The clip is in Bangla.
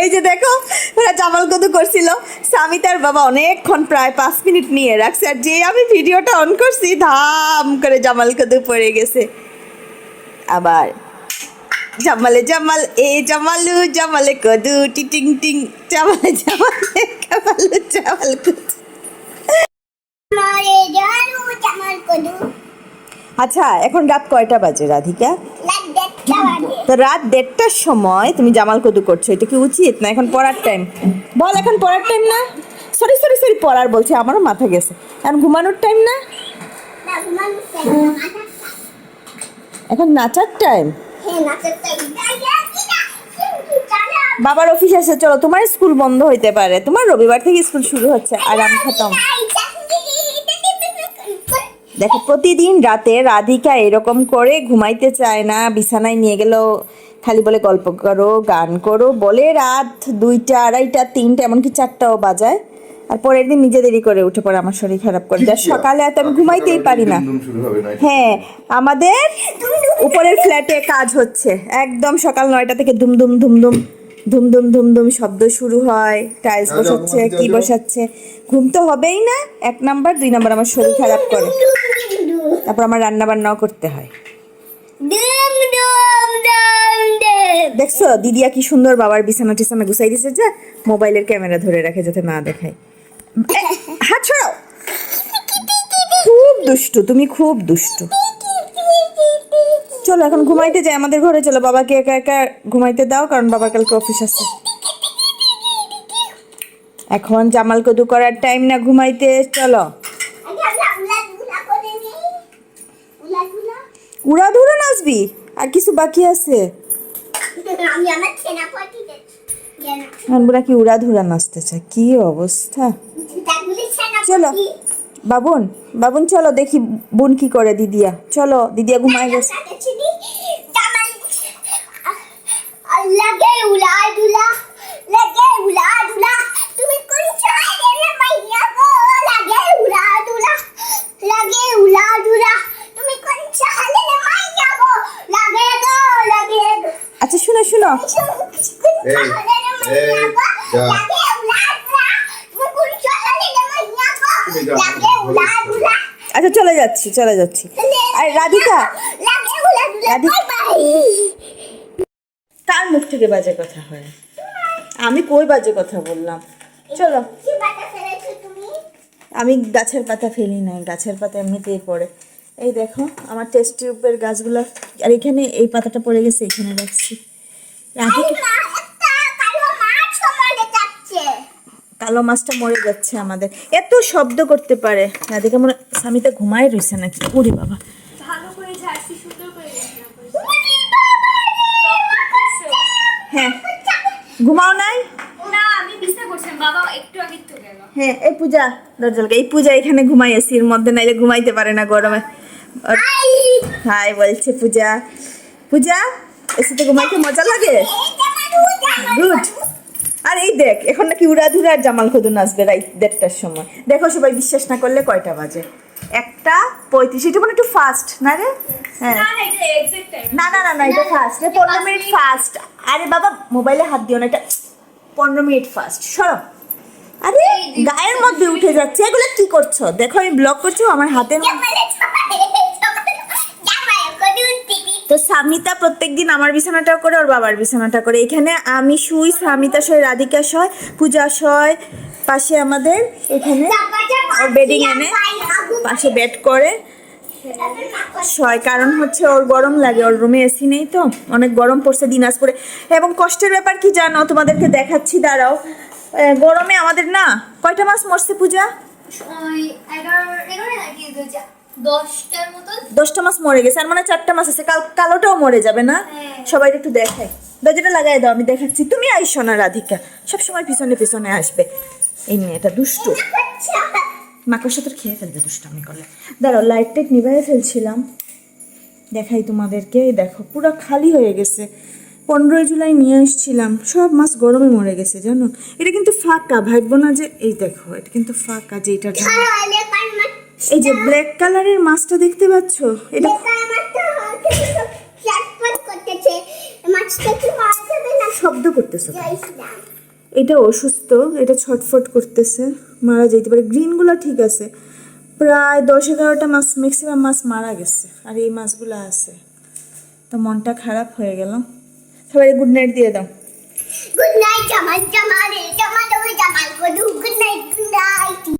এই যে দেখো ওরা জামাল কদু করছিল। স্বামী তার বাবা অনেকক্ষণ প্রায় পাঁচ মিনিট নিয়ে রাখছে আর যে আমি ভিডিওটা অন করছি ধাম করে জামাল কদু পড়ে গেছে। আবার জামালে জামাল এ জামালু জামালে কদু টিটিং টিং জামালে জামালে জামাল জামাল কদু। আচ্ছা এখন রাত কয়টা বাজে রাধিকা? তো রাত দেড়টার সময় তুমি জামাল কদু করছ এটা কি উচিত না? এখন পড়ার টাইম বল এখন পড়ার টাইম না? সরি সরি সরি পড়ার বলছে আমারও মাথা গেছে। এখন ঘুমানোর টাইম না? এখন নাচার টাইম হে নাচতে কিনা কিন্তু জানা বাবার অফিস আছে চলো তোমার স্কুল বন্ধ হইতে পারে। তোমার রবিবার থেকে স্কুল শুরু হচ্ছে আরাম খতম। দেখো প্রতিদিন রাতে রাধিকা এরকম করে ঘুমাইতে চায় না বিছানায় নিয়ে গেলেও খালি বলে গল্প করো গান করো বলে রাত দুইটা আড়াইটা তিনটা এমনকি চারটাও বাজায়। আর পরের দিন নিজে দেরি করে উঠে পড়ে আমার শরীর খারাপ করে। দেয় সকালে এত আমি ঘুমাইতেই পারি না। দুম শুরু হবে না হ্যাঁ আমাদের উপরের ফ্ল্যাটে কাজ হচ্ছে। একদম সকাল নয়টা থেকে দুম দুম দুম দুম ধুম ধুম ধুম ধুম শব্দ শুরু হয় টাইলস বসাচ্ছে কি বসাচ্ছে? ঘুম তো হবেই না এক নাম্বার দুই নাম্বার আমার শরীর খারাপ করে। তারপর আমার রান্না বান্নাও করতে হয়। দেখছ দিদিয়া কি সুন্দর বাবার বিছানা টিছানা গুছাই দিছে যে মোবাইলের ক্যামেরা ধরে রাখে যাতে না দেখায়। হাত ছড়াও খুব দুষ্টু তুমি খুব দুষ্টু। চলো, এখন ঘুমাইতে যাই, আমাদের ঘরে চলো। বাবাকে একা একা ঘুমাইতে দাও, কারণ বাবা কালকে অফিস আছে। এখন জামাল কদু করার টাইম না ঘুমাইতে, চলো। উড়া ধুরা নাচবি? আর কিছু বাকি আছে? আমরা কি উড়া ধুরা নাচতে চাই কি অবস্থা? চলো। বাবুন বাবুন চলো দেখি বোন কি করে দিদিয়া। চলো দিদিয়া ঘুমায় গেছে। লাগে উলা দুলা লাগে উলা দুলা তুমি কোন চাই রে মাইয়া গো লাগে উলা দুলা লাগে উলা দুলা তুমি কোন চাই রে মাইয়া গো লাগে গো লাগে গো আচ্ছা শুনো শুনো এই, এই, যা। তুমি যাও। আচ্ছা চলে যাচ্ছি চলে যাচ্ছি। আর, রাধিকা। কার মুখ থেকে বাজে কথা হয়? আমি কই বাজে কথা বললাম? চলো। আমি গাছের পাতা ফেলি নাই, গাছের পাতা এমনিতেই পড়ে। এই দেখো, আমার টেস্ট টিউবের গাছগুলো, আর এখানে এই পাতাটা পড়ে গেছে, এখানে রাখছি। রাধিকা কালো মাছটা মরে যাচ্ছে আমাদের। এত শব্দ করতে পারে। রাধিকা মনে স্বামীটা ঘুমায় রয়েছে নাকি? ওরে বাবা। হ্যাঁ। ঘুমাও নাই? না তো হ্যাঁ এই পূজা দরজালকে এই পূজা এখানে ঘুমাই এসির মধ্যে নাইলে ঘুমাইতে পারে না গরমে। হাই বলছে পূজা। পূজা এসিতে ঘুমাইতে মজা লাগে? গুড। দেখ এখন নাকি উড়াধুরা আর জামাল খদু নাচবে রাইট দেড়টার সময়। দেখো সবাই বিশ্বাস না করলে কয়টা বাজে? একটা পঁয়ত্রিশ এটা মানে একটু ফাস্ট না রে? হ্যাঁ। না না না না এটা ফাস্ট রে পনেরো মিনিট ফাস্ট আরে বাবা মোবাইলে হাত দিও না এটা পনেরো মিনিট ফাস্ট সরো। আরে গায়ের মধ্যে উঠে যাচ্ছে। এগুলো কি করছ? দেখো আমি ব্লগ করছ আমার হাতের মধ্যে তো সামিতা প্রত্যেকদিন আমার বিছানাটা করে, ওর বাবার বিছানাটা করে। এখানে আমি শুই, সামিতা শয়, রাধিকা শয়, পূজা শয়, পাশে আমাদের এখানে বেডিং এনে পাশে বেড করে। শয়, কারণ হচ্ছে ওর গরম লাগে, ওর রুমে এসি নেই তো, অনেক গরম পড়ছে দিনাজপুরে। এবং কষ্টের ব্যাপার কি জানো? তোমাদেরকে দেখাচ্ছি, দাঁড়াও। গরমে আমাদের না, কয়টা মাস মরছে পূজা? দশটার মতো দশটা মাস মরে গেছে আর মানে চারটা মাস আছে কালোটাও মরে যাবে না? হ্যাঁ। সবাই একটু দেখাই। দরজাটা লাগাই দাও আমি দেখাচ্ছি। তুমি আইসো না রাধিকা। সবসময় পিছনে পিছনে আসবে। এই মেয়েটা দুষ্টু। মাকড়সা তোর খেয়ে ফেলবে দুষ্টামি করলে। দাঁড়াও লাইট টাইট নিভাই ফেলছিলাম। দেখাই তোমাদেরকে এই দেখো পুরো খালি হয়ে গেছে। পনেরোই জুলাই নিয়ে এসেছিলাম সব মাছ গরমে মরে গেছে জানো? এটা কিন্তু ফাঁকা ভাববো না যে এই দেখো এটা কিন্তু ফাঁকা যে এটা এই যে ব্ল্যাক কালারের মাছটা দেখতে পাচ্ছ? এটা শব্দ করতেছে? এটা অসুস্থ এটা ছটফট করতেছে মারা যেতে পারে। গ্রিনগুলো ঠিক আছে। প্রায় দশ এগারোটা মাছ ম্যাক্সিমাম মাছ মারা গেছে আর এই মাছগুলো আছে। তো মনটা খারাপ হয়ে গেল। সবাই গুড নাইট দিয়ে দাও। Good night Jamal Jamal Jamal Jamal. Good night good night